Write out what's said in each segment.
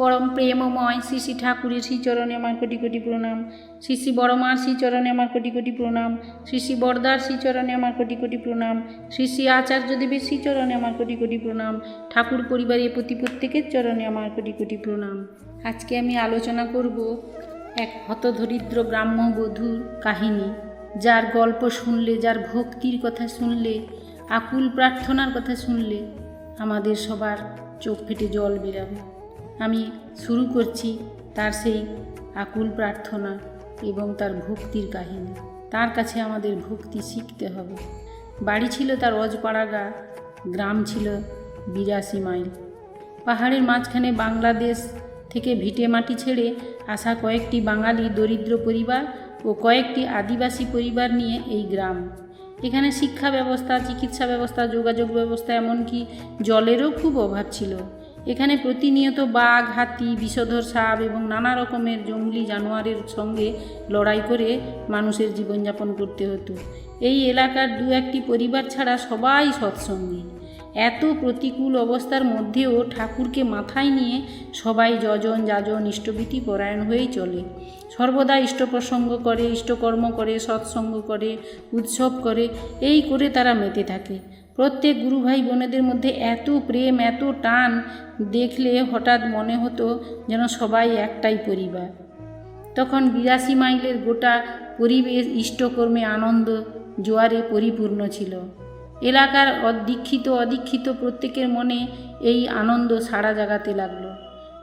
পরম প্রেমময় শ্রী শ্রী ঠাকুরের শ্রীচরণে আমার কোটি কোটি প্রণাম। শ্রী শ্রী বড়মার শ্রীচরণে আমার কোটি কোটি প্রণাম। শ্রী শ্রী বরদার শ্রীচরণে আমার কোটি কোটি প্রণাম। শ্রী শ্রী আচার্যদেবের শ্রীচরণে আমার কোটি কোটি প্রণাম। ঠাকুর পরিবারের প্রতি প্রত্যেকের চরণে আমার কোটি কোটি প্রণাম। আজকে আমি আলোচনা করব এক হতদরিদ্র গ্রাম্য বধূর কাহিনী। যার গল্প শুনলে, যার ভক্তির কথা শুনলে, আকুল প্রার্থনার কথা শুনলে আমাদের সবার চোখ ফেটে জল বেরাবে। আমি শুরু করছি তার সেই আকুল প্রার্থনা এবং তার ভক্তির কাহিনী। তার কাছে আমাদের ভক্তি শিখতে হবে। বাড়ি ছিল তার অজপাড়াগা গ্রাম ছিল বিরাশি মাইল। পাহাড়ের মাঝখানে বাংলাদেশ থেকে ভিটে মাটি ছেড়ে আসা কয়েকটি বাঙালি দরিদ্র পরিবার ও কয়েকটি আদিবাসী পরিবার নিয়ে এই গ্রাম। এখানে শিক্ষা ব্যবস্থা, চিকিৎসা ব্যবস্থা, যোগাযোগ ব্যবস্থা, এমনকি জলেরও খুব অভাব ছিল। এখানে প্রতিনিয়ত বাঘ, হাতি, বিষধর সাপ এবং নানা রকমের জঙ্গলি জানোয়ারের সঙ্গে লড়াই করে মানুষের জীবনযাপন করতে হতো। এই এলাকার দু একটি পরিবার ছাড়া সবাই সৎসঙ্গী। এত প্রতিকূল অবস্থার মধ্যেও ঠাকুরকে মাথায় নিয়ে সবাই যজন যাজন ইষ্টভীতি পরায়ণ হয়েই চলে। সর্বদা ইষ্ট প্রসঙ্গ করে, ইষ্টকর্ম করে, সৎসঙ্গ করে, উৎসব করে, এই করে তারা মেতে থাকে। প্রত্যেক গুরু ভাই বোনেদের মধ্যে এত প্রেম, এত টান দেখলে হঠাৎ মনে হতো যেন সবাই একটাই পরিবার। তখন বিরাশি মাইলের গোটা পরিবেশ ইষ্টকর্মে আনন্দ, জোয়ারে পরিপূর্ণ ছিল। এলাকার অদীক্ষিত অদীক্ষিত প্রত্যেকের মনে এই আনন্দ সাড়া জাগাতে লাগল।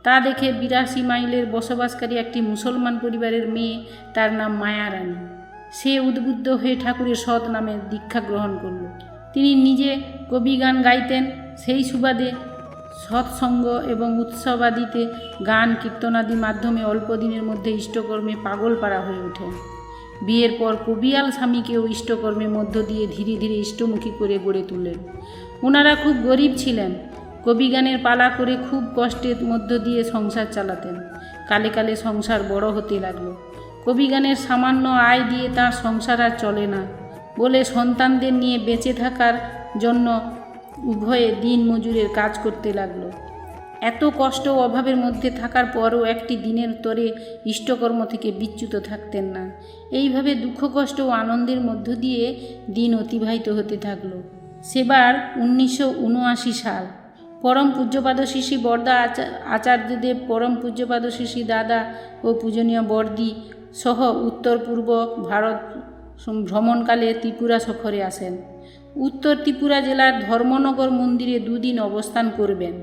তা দেখে বিরাশি মাইলের বসবাসকারী একটি মুসলমান পরিবারের মেয়ে তার নাম মায়া রানী। সে উদ্বুদ্ধ হয়ে ঠাকুরের সৎ নামে দীক্ষা গ্রহণ করল। তিনি নিজে কবি গান গাইতেন। সেই সুবাদে সৎসঙ্গ এবং উৎসবাদিতে গান কীর্তনাদি মাধ্যমে অল্প দিনের মধ্যে ইষ্টকর্মে পাগল পাড়া হয়ে ওঠেন। বিয়ের পর কবিয়াল স্বামীকেও ইষ্টকর্মের মধ্য দিয়ে ধীরে ধীরে ইষ্টমুখী করে গড়ে তোলেন ওনারা খুব গরিব ছিলেন। কবিগানের পালা করে খুব কষ্টের মধ্য দিয়ে সংসার চালাতেন। কালে কালে সংসার বড় হতে লাগল। কবিগানের সামান্য আয় দিয়ে তার সংসার আর চলে না। বলে সন্তানদের নিয়ে বেঁচে থাকার জন্য উভয়ে দিন মজুরের কাজ করতে লাগল। এত কষ্ট অভাবের মধ্যে থাকার পরও একটি দিনের তরে ইষ্টকর্ম থেকে বিচ্যুত থাকতেন না। এইভাবে দুঃখ, কষ্ট ও আনন্দের মধ্য দিয়ে দিন অতিবাহিত হতে থাকল। সেবার উনিশশো উনআশি সাল পরম পূজ্যপাদ শিশি বর্দা আচা- আচার্যদেব পরম পূজ্যপাদ শিশি দাদা ও পূজনীয় বর্দি সহ উত্তর পূর্ব ভারত ভ্রমণকালে ত্রিপুরা সফরে আসেন। উত্তর ত্রিপুরা জেলার ধর্মনগর মন্দিরে দুদিন অবস্থান করবেন।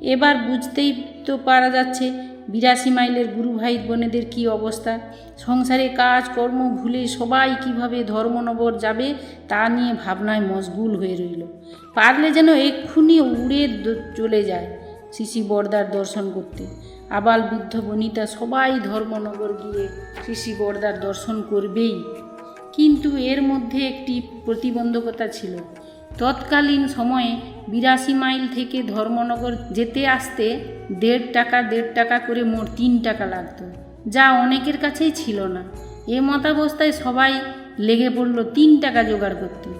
এবার বুঝতেই তো পারা যাচ্ছে বিরাশি মাইলের গুরু ভাই বোনেদের কী অবস্থা। সংসারে কাজ, কর্ম ভুলে সবাই কীভাবে ধর্মনগর যাবে তা নিয়ে ভাবনায় মশগুল হয়ে রইল। পারলে যেন এক্ষুনি উড়ে চলে যায় শিশি বর্দার দর্শন করতে। আবাল বৃদ্ধ বনিতা সবাই ধর্মনগর গিয়ে শিশি বর্দার দর্শন করবেই। কিন্তু এর মধ্যে একটি প্রতিবন্ধকতা ছিল। তৎকালীন সময়ে বিরাশি মাইল থেকে ধর্মনগর যেতে আসতে দেড় টাকা দেড় টাকা করে মোট তিন টাকা লাগতো, যা অনেকের কাছেই ছিল না। এ মতাবস্থায় সবাই লেগে পড়ল তিন টাকা জোগাড় করতে।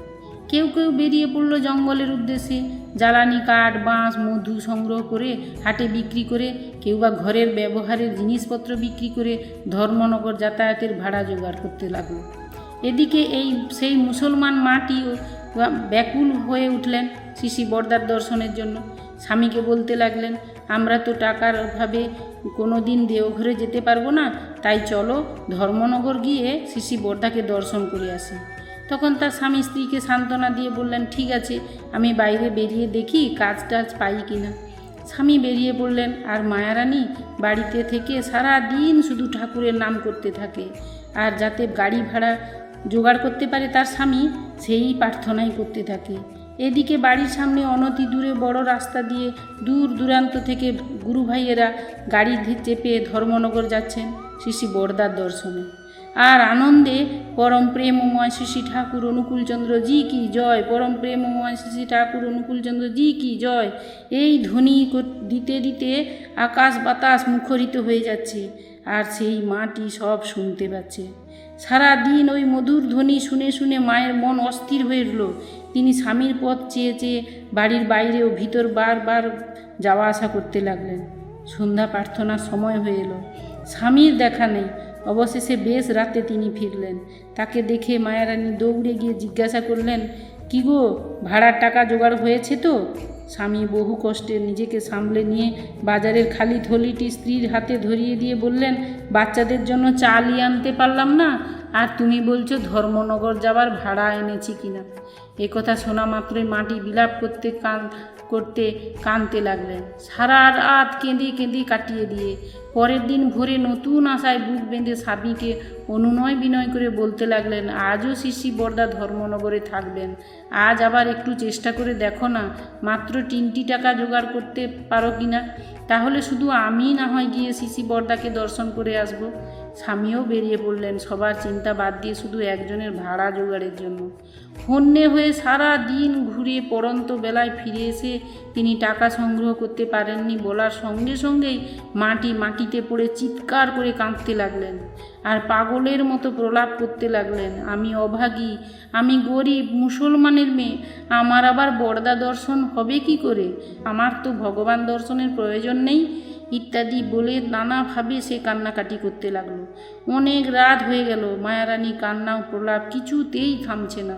কেউ কেউ বেরিয়ে পড়ল জঙ্গলের উদ্দেশ্যে, জ্বালানি কাঠ, বাঁশ, মধু সংগ্রহ করে হাটে বিক্রি করে, কেউ বা ঘরের ব্যবহারের জিনিসপত্র বিক্রি করে ধর্মনগর যাতায়াতের ভাড়া জোগাড় করতে লাগল। এদিকে এই সেই মুসলমান মাটিও ব্যাকুল হয়ে উঠলেন শিশি বর্দার দর্শনের জন্য। স্বামীকে বলতে লাগলেন, আমরা তো টাকার অভাবে কোনো দিন দেওঘরে যেতে পারব না, তাই চলো ধর্মনগর গিয়ে শিশি বর্দাকে দর্শন করে আসি। তখন তার স্বামী স্ত্রীকে সান্ত্বনা দিয়ে বললেন, ঠিক আছে, আমি বাইরে বেরিয়ে দেখি কাজ টাজ পাই কিনা স্বামী বেরিয়ে পড়লেন, আর মায়ারানী বাড়িতে থেকে সারা দিন শুধু ঠাকুরের নাম করতে থাকে, আর যাতে গাড়ি ভাড়া জোগাড় করতে পারে তার স্বামী, সেই প্রার্থনাই করতে থাকে। এদিকে বাড়ির সামনে অনতি দূরে বড় রাস্তা দিয়ে দূর দূরান্ত থেকে গুরু ভাইয়েরা গাড়ি চেপে ধর্মনগর যাচ্ছেন শিশি বড়দার দর্শনে। আর আনন্দে পরম প্রেমময় শ্রী ঠাকুর অনুকূলচন্দ্র জি কি জয়, পরম প্রেমময় শ্রী ঠাকুর অনুকূলচন্দ্র জি কি জয়, এই ধ্বনি দিতে দিতে আকাশ বাতাস মুখরিত হয়ে যাচ্ছে। আর সেই মাটি সব শুনতে পাচ্ছে। সারা দিন ওই মধুর ধ্বনি শুনে শুনে মায়ের মন অস্থির হয়ে উঠল। তিনি স্বামীর পথ চেয়ে চেয়ে বাড়ির বাইরেও ভিতর বারবার যাওয়া আসা করতে লাগলেন। সন্ধ্যা প্রার্থনার সময় হয়ে এলো। স্বামীর দেখা নেই। অবশেষে বেশ রাতে তিনি ফিরলেন। তাকে দেখে মায়ারানী দৌড়ে গিয়ে জিজ্ঞাসা করলেন, কি গো, ভাড়ার টাকা জোগাড় হয়েছে তো? স্বামী বহু কষ্টে নিজেকে সামলে নিয়ে বাজারের খালি থলিটি স্ত্রীর হাতে ধরিয়ে দিয়ে বললেন, বাচ্চাদের জন্য চালই আনতে পারলাম না, আর তুমি বলছো ধর্মনগর যাবার ভাড়া এনেছি কিনা? একথা কথা শোনা মাত্রই মাটি বিলাপ করতে কান করতে কাঁদতে লাগলেন। সারা রাত কেঁদে কেঁদে কাটিয়ে দিয়ে পরের দিন ভোরে নতুন আশায় বুক বেঁধে স্বামীকে অনুনয় বিনয় করে বলতে লাগলেন, আজও শিশি বর্দা ধর্মনগরে থাকবেন। আজ আবার একটু চেষ্টা করে দেখো না, মাত্র তিনটি টাকা জোগাড় করতে পারো কি না? তাহলে শুধু আমি না হয় গিয়ে শিশি বর্দাকে দর্শন করে আসব। স্বামীও বেরিয়ে পড়লেন। সবার চিন্তা বাদ দিয়ে শুধু একজনের ভাড়া জোগাড়ের জন্য। হন্যে হয়ে সারা দিন ঘুরে পড়ন্ত বেলায় ফিরে এসে তিনি টাকা সংগ্রহ করতে পারেননি বলার সঙ্গে সঙ্গেই মাটি মাটিতে পড়ে চিৎকার করে কাঁদতে লাগলেন আর পাগলের মতো প্রলাপ করতে লাগলেন। আমি অভাগী, আমি গরিব, মুসলমানের মেয়ে, আমার আবার বর্দা দর্শন হবে কি করে? আমার তো ভগবান দর্শনের প্রয়োজন নেই। ইত্যাদি বলে নানাভাবে সে কান্নাকাটি করতে লাগল। অনেক রাত হয়ে গেল। মায়ারানী কান্না প্রলাপ কিছুতেই থামছে না।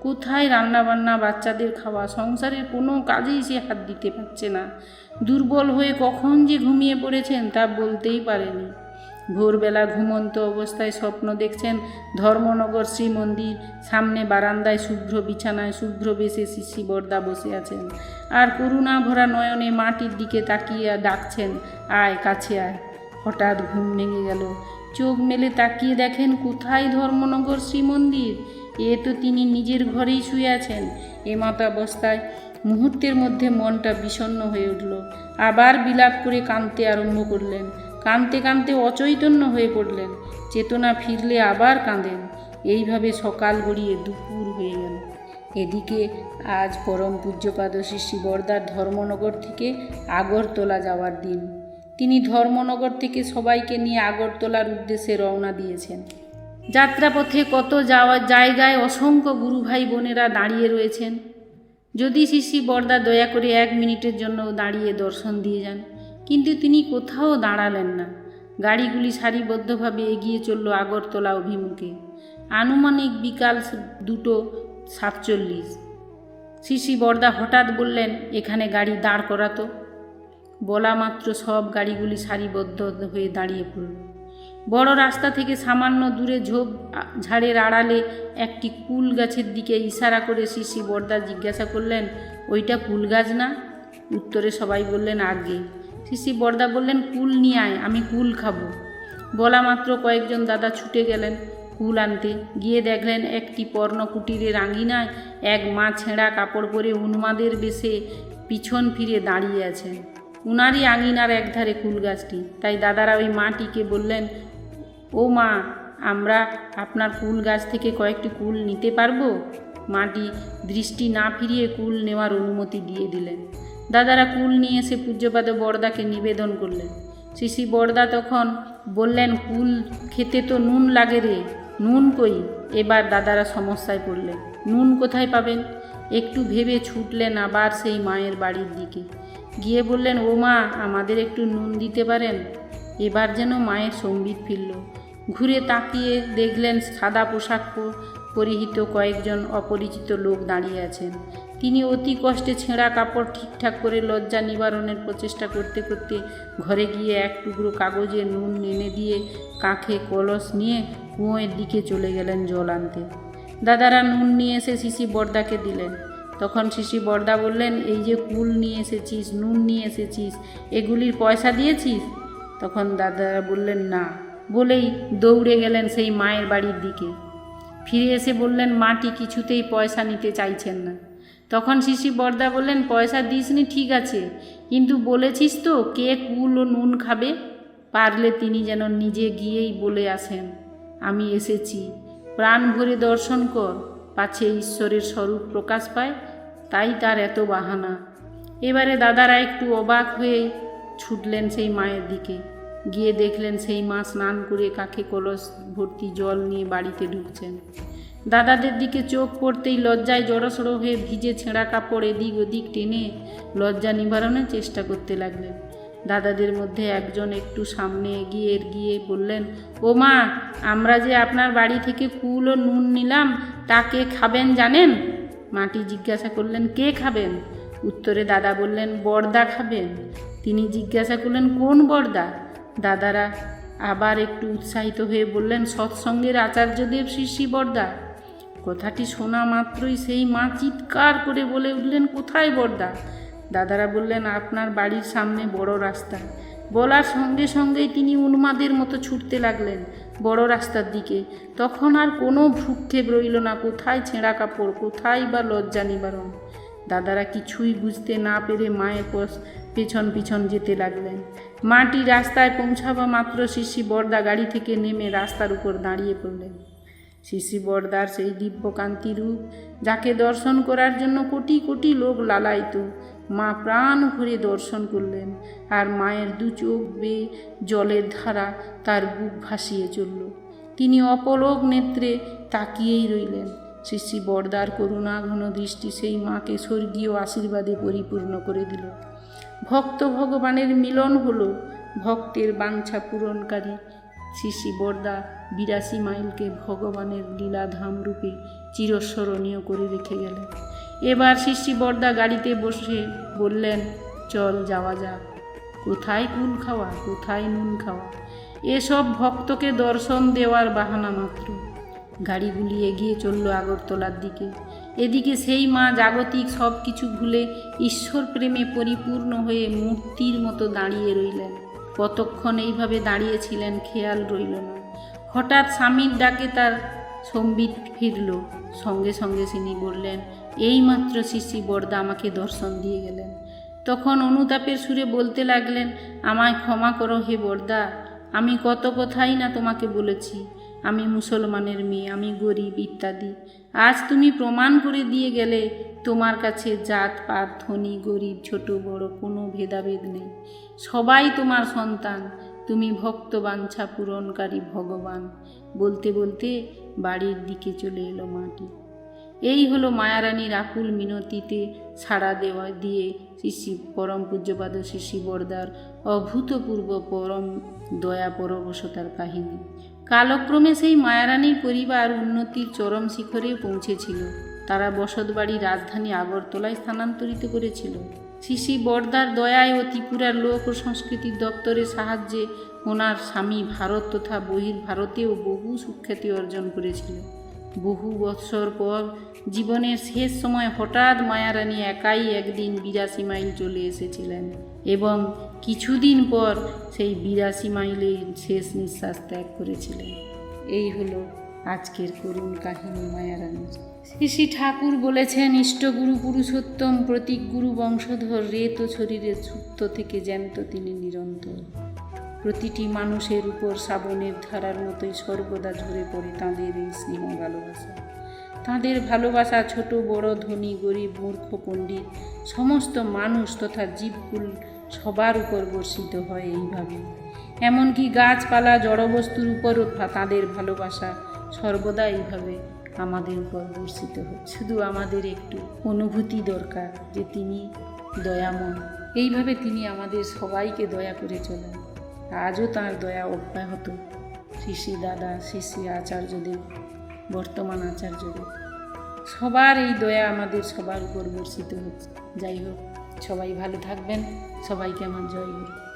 কোথায় রান্নাবান্না, বাচ্চাদের খাওয়া, সংসারের কোনো কাজেই সে হাত দিতে পারছে না। দুর্বল হয়ে কখন যে ঘুমিয়ে পড়েছেন তা বলতেই পারেনি। ভোরবেলা ঘুমন্ত অবস্থায় স্বপ্ন দেখছেন ধর্মনগর শ্রী মন্দির সামনে বারান্দায় শুভ্র বিছানায় শুভ্র বেশে শিশি বর্দা বসে আছেন। আর করুণা ভরা নয়নে মাটির দিকে তাকিয়ে ডাকছেন, আয়, কাছে আয়। হঠাৎ ঘুম ভেঙে গেল। চোখ মেলে তাকিয়ে দেখেন কোথায় ধর্মনগর শ্রী মন্দির এ তো তিনি নিজের ঘরেই শুয়ে আছেন। এমতাবস্থায় মুহূর্তের মধ্যে মনটা বিষণ্ণ হয়ে উঠল। আবার বিলাপ করে কাঁদতে আরম্ভ করলেন। কাঁদতে কাঁদতে অচৈতন্য হয়ে পড়লেন। চেতনা ফিরলে আবার কাঁদেন। এইভাবে সকাল গড়িয়ে দুপুর হয়ে গেল। এদিকে আজ পরম পূজ্যপাদ শ্রী বর্দার ধর্মনগর থেকে আগরতলা যাওয়ার দিন। তিনি ধর্মনগর থেকে সবাইকে নিয়ে আগরতলার উদ্দেশ্যে রওনা দিয়েছেন। যাত্রাপথে কত যাওয়া জায়গায় অসংখ্য গুরু ভাই বোনেরা দাঁড়িয়ে রয়েছেন। যদি শিশি বর্দা দয়া করে এক মিনিটের জন্য দাঁড়িয়ে দর্শন দিয়ে যান। কিন্তু তিনি কোথাও দাঁড়ালেন না। গাড়িগুলি সারিবদ্ধভাবে এগিয়ে চলল আগরতলা অভিমুখে। আনুমানিক বিকাল দুটো সাতচল্লিশ। শিশি বর্দা হঠাৎ বললেন, এখানে গাড়ি দাঁড় করাতো? বলা মাত্র সব গাড়িগুলি সারিবদ্ধ হয়ে দাঁড়িয়ে পড়ল। বড় রাস্তা থেকে সামান্য দূরে ঝোপ ঝাড়ের আড়ালে একটি কুল গাছের দিকে ইশারা করে শিশি বর্দা জিজ্ঞাসা করলেন, ওইটা কুল গাছ না? উত্তরে সবাই বললেন, আগে। শিশি বর্দা বললেন, কুল নিয়ে আয়, আমি কুল খাব। বলা মাত্র কয়েকজন দাদা ছুটে গেলেন কুল আনতে। গিয়ে দেখলেন একটি পর্ণকুটিরের আঙিনায় এক মা ছেঁড়া কাপড় পরে উন্মাদের বেশে পিছন ফিরে দাঁড়িয়ে আছেন। উনারই আঙিনার একধারে কুল গাছটি। তাই দাদারা ওই মাটিকে বললেন, ও মা, আমরা আপনার কুল গাছ থেকে কয়েকটি কুল নিতে পারব? মাটি দৃষ্টি না ফিরিয়ে কুল নেওয়ার অনুমতি দিয়ে দিলেন। দাদারা কুল নিয়ে এসে পূজ্যপাদ বড়দাকে নিবেদন করলেন। শিশি বড়দা তখন বললেন, কুল খেতে তো নুন লাগে রে। নুন কই? এবার দাদারা সমস্যায় পড়লেন। নুন কোথায় পাবেন? একটু ভেবে ছুটলেন আবার সেই মায়ের বাড়ির দিকে। গিয়ে বললেন, ও মা, আমাদের একটু নুন দিতে পারেন? এবার যেন মায়ের সম্বিত ফিরল। ঘুরে তাকিয়ে দেখলেন সাদা পোশাক পরিহিত কয়েকজন অপরিচিত লোক দাঁড়িয়ে আছেন। তিনি অতি কষ্টে ছেঁড়া কাপড় ঠিকঠাক করে লজ্জা নিবারণের প্রচেষ্টা করতে করতে ঘরে গিয়ে এক টুকরো কাগজে নুন এনে দিয়ে কাঁখে কলস নিয়ে কুয়োর দিকে চলে গেলেন জল আনতে। দাদারা নুন নিয়ে এসে শিশি বর্দাকে দিলেন। তখন শিশি বর্দা বললেন, এই যে কুল নিয়ে এসেছিস, নুন নিয়ে এসেছিস, এগুলির পয়সা দিয়েছিস? তখন দাদারা বললেন, না। বলেই দৌড়ে গেলেন সেই মায়ের বাড়ির দিকে। ফিরে এসে বললেন, মাটি কিছুতেই পয়সা নিতে চাইছেন না। তখন শিশি বর্দা বললেন, পয়সা দিসনি, ঠিক আছে। কিন্তু বলেছিস তো কে কুল ও নুন খাবে? পারলে তিনি যেন নিজে গিয়েই বলে আসেন, আমি এসেছি। প্রাণ ভরে দর্শন কর। পাছে ঈশ্বরের স্বরূপ প্রকাশ পায়। তাই তার এত বাহানা। এবারে দাদারা একটু অবাক হয়ে ছুটলেন সেই মায়ের দিকে। গিয়ে দেখলেন সেই মা স্নান করে কাকে কলস ভর্তি জল নিয়ে বাড়িতে ঢুকছেন। দাদাদের দিকে চোখ পড়তেই লজ্জায় জড়সড়ো হয়ে ভিজে ছেঁড়া কাপড় এদিক ওদিক টেনে লজ্জা নিবারণের চেষ্টা করতে লাগলেন। দাদাদের মধ্যে একজন একটু সামনে এগিয়ে গিয়ে বললেন, ও মা, আমরা যে আপনার বাড়ি থেকে কুল ও নুন নিলাম, তা কে খাবেন জানেন? মাটি জিজ্ঞাসা করলেন, কে খাবেন? উত্তরে দাদা বললেন বর্দা খাবেন। তিনি জিজ্ঞাসা করলেন, কোন বর্দা দাদারা আবার একটু উৎসাহিত হয়ে বললেন, সৎসঙ্গের আচার্যদেব শ্রী শ্রী বর্দা কথাটি শোনা মাত্রই সেই মা চিৎকার করে বলে উঠলেন, কোথায় বর্দা? দাদারা বললেন, আপনার বাড়ির সামনে বড় রাস্তা। বলার সঙ্গে সঙ্গেই তিনি উন্মাদের মতো ছুটতে লাগলেন বড় রাস্তার দিকে। তখন আর কোনো ভ্রুক্ষেপ রইল না, কোথায় ছেঁড়া কাপড়, কোথায় বা লজ্জা নিবারণ। দাদারা কিছুই বুঝতে না পেরে মায়ের পেছন পিছন যেতে লাগলেন। মাটি রাস্তায় পৌঁছাবা মাত্র শিশি বর্দা গাড়ি থেকে নেমে রাস্তার উপর দাঁড়িয়ে পড়লেন। শিশি বর্দার সেই দিব্যকান্তি রূপ, যাকে দর্শন করার জন্য কোটি কোটি লোক লালাইত মা প্রাণ ভরে দর্শন করলেন, আর মায়ের দু চোখ বেয়ে জলের ধারা তার বুক ভাসিয়ে চলল। তিনি অপলক নেত্রে তাকিয়েই রইলেন। শিশি বর্দার করুণা ঘন দৃষ্টি সেই মাকে স্বর্গীয় আশীর্বাদে পরিপূর্ণ করে দিল। ভক্ত ভগবানের মিলন হলো, ভক্তের বাঞ্ছা পূরণকারী শিশি বর্দা বিরাশি মাইলকে ভগবানের লীলাধাম রূপে চিরস্মরণীয় করে রেখে গেলেন। এবার শিশি বর্দা গাড়িতে বসে বললেন, চল যাওয়া যাক। কোথায় কুল খাওয়া? কোথায় নুন খাওয়া? এসব ভক্তকে দর্শন দেওয়ার বাহানা মাত্র। গাড়িগুলি এগিয়ে চলল আগরতলার দিকে। এদিকে সেই মা জাগতিক সব কিছু ভুলে ঈশ্বর প্রেমে পরিপূর্ণ হয়ে মূর্তির মতো দাঁড়িয়ে রইলেন। কতক্ষণ এইভাবে দাঁড়িয়েছিলেন খেয়াল রইল না। হঠাৎ স্বামীর ডাকে তার সম্বিত ফিরল। সঙ্গে সঙ্গে তিনি বললেন এইমাত্র শিশি বর্দা আমাকে দর্শন দিয়ে গেলেন। তখন অনুতাপের সুরে বলতে লাগলেন, আমায় ক্ষমা করো হে বর্দা আমি কত কথাই না তোমাকে বলেছি। আমি মুসলমানের মেয়ে, আমি গরিব ইত্যাদি। আজ তুমি প্রমাণ করে দিয়ে গেলে তোমার কাছে জাত, পাত, ধনী, গরিব, ছোট, বড় কোনো ভেদাভেদ নেই। সবাই তোমার সন্তান, তুমি ভক্ত বাঞ্ছা, পূরণকারী ভগবান। বলতে বলতে বাড়ির দিকে চলে এলো মাটি। এই হলো মায়ারানীর আকুল মিনতিতে সাড়া দেওয়া দিয়ে শিশি, পরম পূজ্যপাদ শিশি বর্দার অভূতপূর্ব পরম দয়া পরবশতার কাহিনী। কালক্রমে সেই মায়ারানীর পরিবার উন্নতির চরম শিখরে পৌঁছেছিল। তারা বসতবাড়ি রাজধানী আগরতলায় স্থানান্তরিত করেছিল। শিশি বর্দার দয়ায় ও ত্রিপুরার লোক ও সংস্কৃতি দপ্তরের সাহায্যে ওনার স্বামী ভারত তথা বহির ভারতেও বহু সুখ্যাতি অর্জন করেছিল। বহু বৎসর পর জীবনের শেষ সময় হঠাৎ মায়ারানী একাই একদিন বিরাশি মাইল চলে এসেছিলেন। এবং কিছুদিন পর সেই বিরাশি মাইলে শেষ নিঃশ্বাস ত্যাগ করেছিলেন। এই হলো আজকের করুণ কাহিনী মায়ারানীর। শ্রী শ্রী ঠাকুর বলেছেন, ইষ্টগুরু পুরুষোত্তম প্রতীক গুরু বংশধর রেত শরীরের সুপ্ত থেকে জ্যান্ত তিনি নিরন্তর। প্রতিটি মানুষের উপর শ্রাবণের ধারার মতোই সর্বদা ঝরে পড়ে তাঁদের এই স্নেহ ভালোবাসা। তাঁদের ভালোবাসা ছোট, বড়, ধনী, গরিব, মূর্খ, পণ্ডিত, সমস্ত মানুষ তথা জীবকুল সবার উপর বর্ষিত হয় এইভাবে। এমনকি গাছপালা, জড়বস্তুর উপরও তাঁদের ভালোবাসা সর্বদা এইভাবে আমাদের উপর বর্ষিত হয়। শুধু আমাদের একটু অনুভূতি দরকার যে তিনি দয়াময়। এইভাবে তিনি আমাদের সবাইকে দয়া করে চলেন। আজও তার দয়া অব্যাহত। শিশি দাদা শিশি আচার্যদেব, বর্তমান আচার্যদেব। সবার এই দয়া আমাদের সবার উপর বর্ষিত হচ্ছে যাই হোক। সবাই ভালো থাকবেন। সবাইকে আমার জয়। গুরু